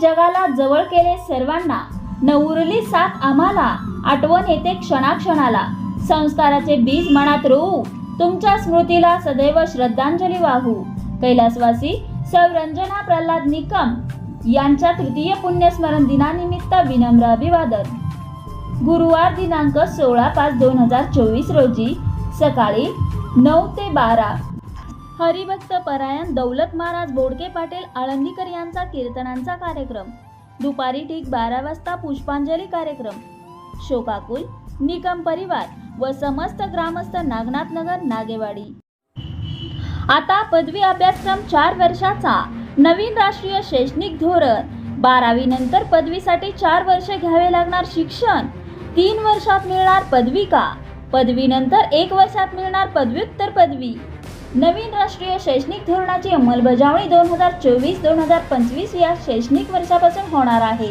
जगाला जवळ केले सर्वांना न उरली साथ आम्हाला आठवण येते क्षणाक्षणाला. संस्काराचे बीज मनात रोवू तुमच्या स्मृतीला सदैव श्रद्धांजली वाहू. कैलासवासी सौरंजना प्रल्हाद निकम यांच्या तृतीय पुण्यस्मरण दिनानिमित्त विनम्र अभिवादन. गुरुवार दिनांक सोळा पाच दोन हजार चोवीस रोजी सकाळी नऊ ते बारा हरिभक्त परायण दौलत महाराज बोडके पाटील आळंदीकर यांचा कीर्तनांचा कार्यक्रम. दुपारी ठीक बारा वाजता पुष्पांजली कार्यक्रम. शोकाकुल निकम परिवार व समस्त ग्रामस्थ नागनाथ नगर नागेवाडी. आता पदवी अभ्यासक्रम चार वर्षाचा नवीन राष्ट्रीय शैक्षणिक धोरण. बारावी नंतर पदवीसाठी चार वर्षे घ्यावे लागणार शिक्षण. तीन वर्षात मिळणार पदविका. पदवीनंतर एक वर्षात मिळणार पदव्युत्तर पदवी. नवीन राष्ट्रीय शैक्षणिक धोरणाची अंमलबजावणी दोन हजार चोवीस दोन हजार पंचवीस या शैक्षणिक वर्षापासून होणार आहे.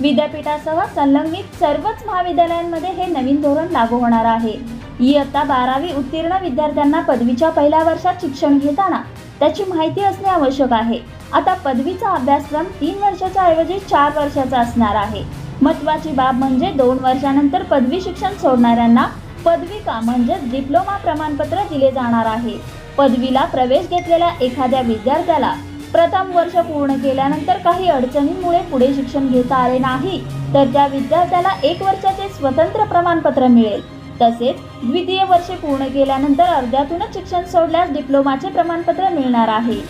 विद्यापीठासह संलग्नित सर्वच महाविद्यालयांमध्ये हे नवीन धोरण लागू होणार आहे. इयत्ता बारावी उत्तीर्ण विद्यार्थ्यांना पदवीच्या पहिल्या वर्षात शिक्षण घेताना त्याची माहिती असणे आवश्यक आहे. आता पदवीचा अभ्यासक्रम तीन वर्षाच्या ऐवजी चार वर्षाचा असणार आहे. महत्वाची बाब म्हणजे दोन वर्षानंतर पदवी शिक्षण सोडणाऱ्यांना पदविका म्हणजेच डिप्लोमा प्रमाणपत्र दिले जाणार आहे. पदवीला प्रवेश घेतलेल्या एखाद्या विद्यार्थ्याला प्रथम वर्ष पूर्ण केल्यानंतर काही अडचणींमुळे पुढे शिक्षण घेता आले नाही तर त्या विद्यार्थ्याला एक वर्षाचे स्वतंत्र प्रमाणपत्र मिळेल. तसेच द्वितीय वर्ष पूर्ण केल्यानंतर अर्ध्यातूनच शिक्षण सोडल्यास डिप्लोमाचे प्रमाणपत्र मिळणार आहे.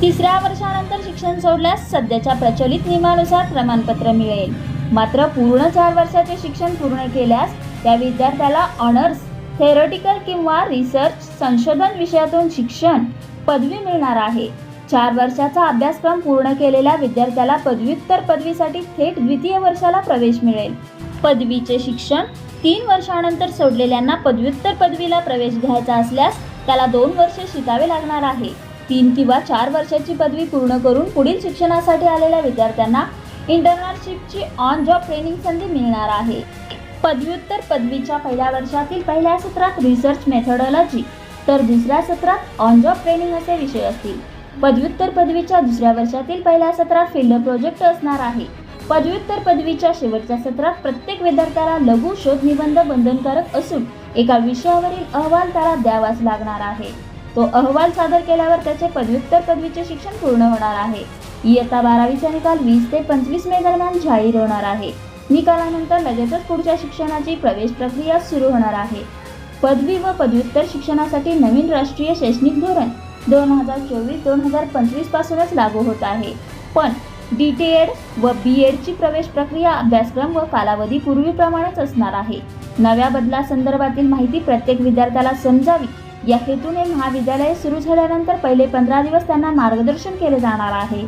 तिसऱ्या वर्षानंतर शिक्षण सोडल्यास सध्याच्या प्रचलित नियमानुसार प्रमाणपत्र मिळेल. मात्र पूर्ण चार वर्षाचे शिक्षण पूर्ण केल्यास त्या विद्यार्थ्याला ऑनर्स थेरॉटिकल किंवा रिसर्च संशोधन विषयातून शिक्षण पदवी मिळणार आहे. चार वर्षाचा अभ्यासक्रम पूर्ण केलेल्या विद्यार्थ्याला पदव्युत्तर पदवीसाठी थेट द्वितीय वर्षाला प्रवेश मिळेल. पदवीचे शिक्षण तीन वर्षानंतर सोडलेल्यांना पदव्युत्तर पदवीला प्रवेश घ्यायचा असल्यास त्याला दोन वर्षे शिकावे लागणार आहे. तीन किंवा चार वर्षाची पदवी पूर्ण करून पुढील शिक्षणासाठी आलेल्या विद्यार्थ्यांना इंटर्नशिपची ऑन जॉब ट्रेनिंग संधी मिळणार आहे. पदव्युत्तर पदवीच्या पहिल्या वर्षातील पहिल्या सत्रात रिसर्च मेथडॉलॉजी तर दुसऱ्या सत्रात ऑन जॉब ट्रेनिंग असे विषय असतील. पदव्युत्तर पदवीच्या दुसऱ्या वर्षातील पहिल्या सत्रात फिल्ड प्रोजेक्ट असणार आहे. पदव्युत्तर पदवीच्या शेवटच्या सत्रात प्रत्येक विद्यार्थ्याला लघु शोध निबंध बंधनकारक असून एका विषयावरील अहवाल त्याला द्यावाच लागणार आहे. तो अहवाल सादर केल्यावर त्याचे पदव्युत्तर पदवीचे शिक्षण पूर्ण होणार आहे. इयत्ता बारावीचा निकाल वीस ते पंचवीस मे दरम्यान जाहीर होणार आहे. निकालानंतर लगेचच पुढच्या शिक्षणाची प्रवेश प्रक्रिया सुरू होणार आहे. पदवी व पदव्युत्तर शिक्षणासाठी नवीन राष्ट्रीय शैक्षणिक धोरण दोन हजार चोवीस दोन हजार पंचवीस पासूनच लागू होत आहे. पण डी टी एड व बी एडची प्रवेश प्रक्रिया अभ्यासक्रम व कालावधी पूर्वीप्रमाणेच असणार आहे. नव्या बदलासंदर्भातील माहिती प्रत्येक विद्यार्थ्याला समजावी या हेतूने महाविद्यालय सुरू झाल्यानंतर पहिले पंधरा दिवस त्यांना मार्गदर्शन केले जाणार आहे.